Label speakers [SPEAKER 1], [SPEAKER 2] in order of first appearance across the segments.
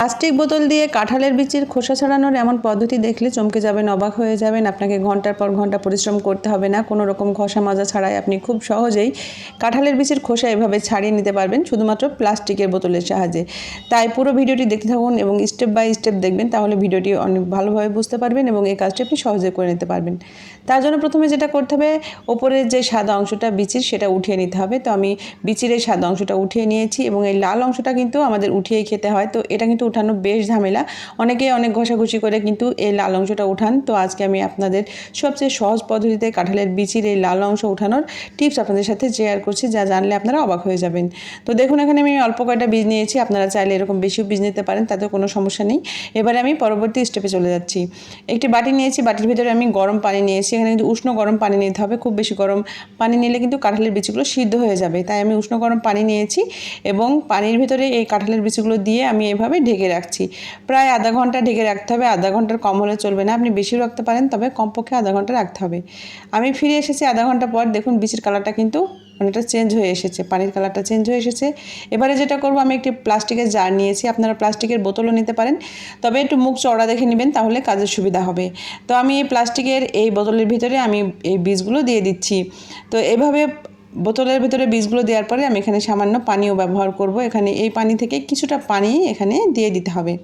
[SPEAKER 1] Plastic বোতল দিয়ে কাঁঠালের বিচির খোসা ছাড়ানোর এমন পদ্ধতি দেখলে চমকে যাবেন, অবাক হয়ে যাবেন। আপনাকে ঘণ্টার পর ঘণ্টা পরিশ্রম করতে হবে না। কোনো রকম ঘষা মাজা ছাড়াই আপনি খুব সহজেই কাঁঠালের বিচির খোসা এভাবে ছাড়িয়ে নিতে পারবেন, শুধুমাত্র প্লাস্টিকের বোতলের সাহায্যে। তাই পুরো ভিডিওটি দেখতে থাকুন এবং স্টেপ বাই স্টেপ দেখবেন, তাহলে ভিডিওটি অনেক ভালোভাবে বুঝতে পারবেন এবং এই কাজটি আপনি সহজে করে নিতে পারবেন। তার জন্য প্রথমে যেটা করতে হবে, ওপরের যে সাদা অংশটা বিচির সেটা উঠিয়ে নিতে হবে। তো আমি বিচির এই সাদা অংশটা উঠিয়ে নিয়েছি এবং এই লাল অংশটা কিন্তু আমাদের উঠিয়েই খেতে হয়। তো এটা কিন্তু উঠানো বেশ ঝামেলা। অনেকে অনেক ঘষাঘষি করে কিন্তু এই লাল অংশটা উঠান। তো আজকে আমি আপনাদের সবচেয়ে সহজ পদ্ধতিতে কাঁঠালের বিচির এই লাল অংশ উঠানোর টিপস আপনাদের সাথে শেয়ার করছি, যা জানলে আপনারা অবাক হয়ে যাবেন। তো দেখুন, এখানে আমি অল্প কয়টা বীজ নিয়েছি। আপনারা চাইলে এরকম বেশিও বীজ নিতে পারেন তাতে কোনো সমস্যা নেই। এবারে আমি পরবর্তী স্টেপে চলে যাচ্ছি। একটি বাটি নিয়েছি, বাটির ভিতরে আমি গরম পানি নিয়েছি। এখানে কিন্তু উষ্ণ গরম পানি নিতে হবে। খুব বেশি গরম পানি নিলে কিন্তু কাঁঠালের বিচিগুলো সিদ্ধ হয়ে যাবে। তাই আমি উষ্ণ গরম পানি নিয়েছি এবং পানির ভিতরে এই কাঁঠালের বিচিগুলো দিয়ে আমি এভাবে ঢেকে রাখছি। প্রায় আধা ঘণ্টা ঢেকে রাখতে হবে, আধা ঘণ্টার কম হলে চলবে না। আপনি বেশিও রাখতে পারেন, তবে কমপক্ষে আধা ঘণ্টা রাখতে হবে। আমি ফিরে এসেছি আধা ঘণ্টা পর। দেখুন বিচির কালারটা কিন্তু অনেকটা চেঞ্জ হয়ে এসেছে, পানির কালারটা চেঞ্জ হয়ে এসেছে। এবারে যেটা করব, আমি একটি প্লাস্টিকের জার নিয়েছি। আপনারা প্লাস্টিকের বোতলও নিতে পারেন। তবে একটু মুখ চড়া দেখে নেবেন, তাহলে কাজের সুবিধা হবে। তো আমি এই প্লাস্টিকের এই বোতলের ভিতরে আমি এই বীজগুলো দিয়ে দিচ্ছি। তো এভাবে বোতলের ভেতরে বীজগুলো দেওয়ার পরে আমি এখানে সামান্য পানিও ব্যবহার করব। এখানে এই পানি থেকে কিছুটা পানি এখানে দিয়ে দিতে হবে।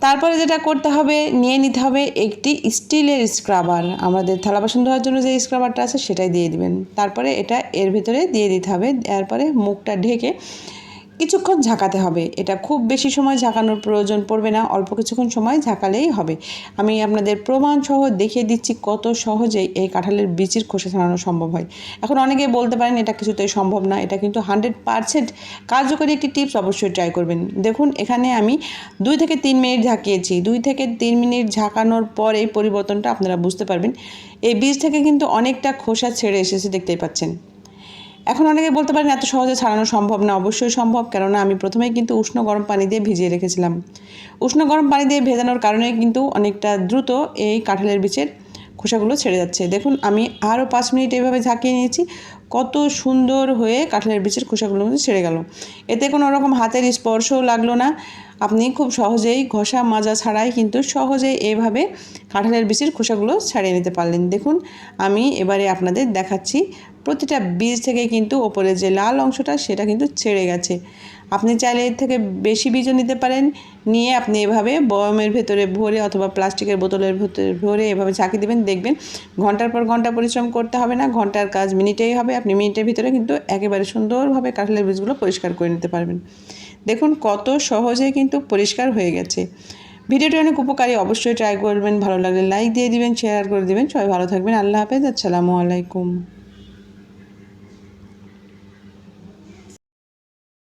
[SPEAKER 1] তারপরে যেটা করতে হবে, নিয়ে নিতে হবে একটি স্টিলের স্ক্রাবার। আমাদের থালা বাসন ধোয়ার জন্য যে স্ক্রাবারটা আছে সেটাই দিয়ে দিবেন। তারপরে এটা এর ভিতরে দিয়ে দিতে হবে। দেওয়ার পরে মুখটা ঢেকে কিছুক্ষণ ঝাঁকাতে হবে। এটা খুব বেশি সময় ঝাঁকানোর প্রয়োজন পড়বে না, অল্প কিছুক্ষণ সময় ঝাঁকালেই হবে। আমি আপনাদের প্রমাণ সহ দেখিয়ে দিচ্ছি কত সহজেই এই কাঁঠালের বিচির খোসা ছাড়ানো সম্ভব হয়। এখন অনেকে বলতে পারেন, এটা কিছুতেই সম্ভব না। এটা কিন্তু হান্ড্রেড পারসেন্ট কার্যকরী একটি টিপস অবশ্যই ট্রাই করবেন। দেখুন, এখানে আমি দুই থেকে তিন মিনিট ঝাঁকিয়েছি। দুই থেকে তিন মিনিট ঝাঁকানোর পর এই পরিবর্তনটা আপনারা বুঝতে পারবেন। এই বীজ থেকে কিন্তু অনেকটা খোসা ছেড়ে এসেছে, দেখতেই পাচ্ছেন। এখন অনেকে বলতে পারেন এত সহজে ছাড়ানো সম্ভব না, অবশ্যই সম্ভব। কেননা আমি প্রথমেই কিন্তু উষ্ণ গরম পানি দিয়ে ভিজিয়ে রেখেছিলাম। উষ্ণ গরম পানি দিয়ে ভেজানোর কারণে কিন্তু অনেকটা দ্রুত এই কাঁঠালের বীজের খোসাগুলো ছেড়ে যাচ্ছে। দেখুন, আমি আরও পাঁচ মিনিট এভাবে ঝাঁকিয়ে নিয়েছি। কত সুন্দর হয়ে কাঁঠালের বীজের খোসাগুলো কিন্তু ছেড়ে গেল। এতে কোনো রকম হাতের স্পর্শও লাগল না। আপনি খুব সহজেই ঘষা মাজা ছাড়াই কিন্তু সহজেই এভাবে কাঁঠালের বীজের খোসাগুলো ছাড়িয়ে নিতে পারলেন। দেখুন, আমি এবারে আপনাদের দেখাচ্ছি। প্রতিটা বীজ থেকে কিন্তু ওপরে যে লাল অংশটা, সেটা কিন্তু ছেড়ে গেছে। আপনি চাইলে এর থেকে বেশি বীজও নিতে পারেন। নিয়ে আপনি এভাবে বয়মের ভেতরে ভরে অথবা প্লাস্টিকের বোতলের ভেতরে ভরে এভাবে ঝাঁকি দেবেন, দেখবেন ঘণ্টার পর ঘণ্টা পরিশ্রম করতে হবে না, ঘণ্টার কাজ মিনিটেই হবে, আপনি মিনিটের ভিতরে কিন্তু একেবারে সুন্দরভাবে কাঁঠালের বীজগুলো পরিষ্কার করে নিতে পারবেন। দেখুন কত সহজে কিন্তু পরিষ্কার হয়ে গেছে। ভিডিওটি অনেক উপকারী, অবশ্যই ট্রাই করবেন, ভালো লাগলে লাইক দিয়ে দিবেন শেয়ার করে দিবেন। সবাই ভালো থাকবেন, আল্লাহ হাফেজ, আসসালামু আলাইকুম।